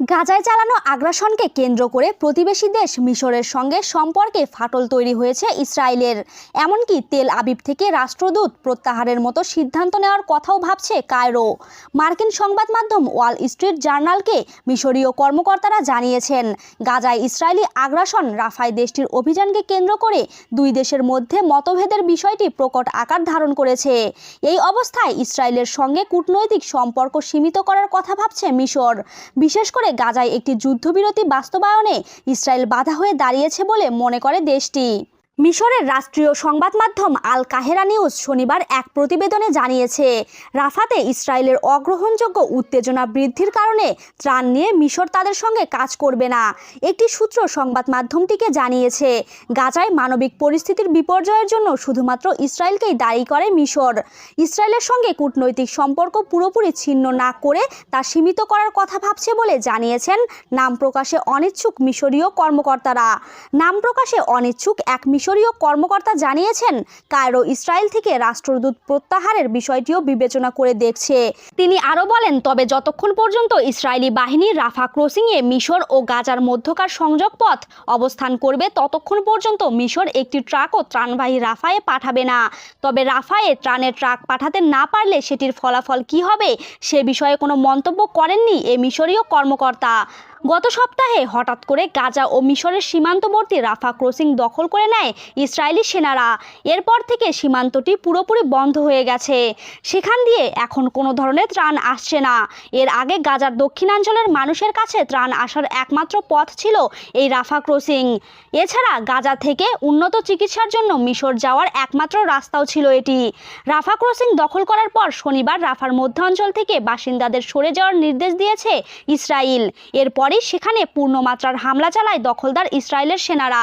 গাজায় চালানো আগ্রাসনকে কেন্দ্র করে প্রতিবেশী দেশ মিশরের সঙ্গে সম্পর্কে ফাটল তৈরি হয়েছে ইসরায়েলের। এমনকি তেল আবিব থেকে রাষ্ট্রদূত প্রত্যাহারের মতো সিদ্ধান্ত নেওয়ার কথাও ভাবছে কায়রো। মার্কিন সংবাদ মাধ্যম ওয়াল স্ট্রিট জার্নালকে মিশরীয় কর্মকর্তারা জানিয়েছেন, গাজায় ইসরায়েলি আগ্রাসন রাফায় দেশটির অভিযানকে কেন্দ্র করে দুই দেশের মধ্যে মতভেদের বিষয়টি প্রকট আকার ধারণ করেছে। এই অবস্থায় ইসরায়েলের সঙ্গে কূটনৈতিক সম্পর্ক সীমিত করার কথা ভাবছে মিশর। বিশেষ করে গাজায় একটি যুদ্ধবিরতি বাস্তবায়নে ইসরায়েল বাধা হয়ে দাঁড়িয়েছে বলে মনে করে দেশটি। মিশরের রাষ্ট্রীয় সংবাদ মাধ্যম আল কাহেরা নিউজ শনিবার এক প্রতিবেদনে জানিয়েছে, রাফাতে ইসরায়েলের অগ্রহণযোগ্য উত্তেজনা বৃদ্ধির কারণে ত্রাণ নিয়ে মিশর তাদের সঙ্গে কাজ করবে না। একটি সূত্র সংবাদ মাধ্যমটিকে জানিয়েছে, গাজায় মানবিক পরিস্থিতির বিপর্যয়ের জন্য শুধুমাত্র ইসরায়েলকেই দায়ী করে মিশর। ইসরায়েলের সঙ্গে কূটনৈতিক সম্পর্ক পুরোপুরি ছিন্ন না করে তা সীমিত করার কথা ভাবছে বলে জানিয়েছেন নাম প্রকাশে অনিচ্ছুক মিশরীয় কর্মকর্তারা। নাম প্রকাশে অনিচ্ছুক এক মিশরীয় কর্মকর্তা জানিয়েছেন, কায়রো ইসরায়েল থেকে রাষ্ট্রদূত প্রত্যাহারের বিষয়টিও বিবেচনা করে দেখছে। তিনি আরও বলেন, তবে যতক্ষণ পর্যন্ত ইসরায়েলি বাহিনী রাফা ক্রসিংয়ে মিশর ও গাজার মধ্যকার সংযোগ পথ অবস্থান করবে, ততক্ষণ পর্যন্ত মিশর একটি ট্রাক ও ত্রাণবাহী রাফায়ে পাঠাবে না। তবে রাফায়ে ত্রাণের ট্রাক পাঠাতে না পারলে সেটির ফলাফল কি হবে, সে বিষয়ে কোনো মন্তব্য করেননি এ মিশরীয় কর্মকর্তা। গত সপ্তাহে হঠাৎ করে গাজা ও মিশরের সীমান্তবর্তী রাফা ক্রসিং দখল করে নেয় ইসরায়েলি সেনারা। এরপর থেকে সীমান্তটি পুরোপুরি বন্ধ হয়ে গেছে। সেখান দিয়ে এখন কোনো ধরনের ত্রাণ আসছে না। এর আগে গাজার দক্ষিণাঞ্চলের মানুষের কাছে ত্রাণ আসার একমাত্র পথ ছিল এই রাফা ক্রসিং। এছাড়া গাজা থেকে উন্নত চিকিৎসার জন্য মিশর যাওয়ার একমাত্র রাস্তাও ছিল এটি। রাফা ক্রসিং দখল করার পর শনিবার রাফার মধ্যাঞ্চল থেকে বাসিন্দাদের সরে যাওয়ার নির্দেশ দিয়েছে ইসরায়েল। এরপরই সেখানে পূর্ণমাত্রার হামলা চালায় দখলদার ইসরায়েলের সেনারা।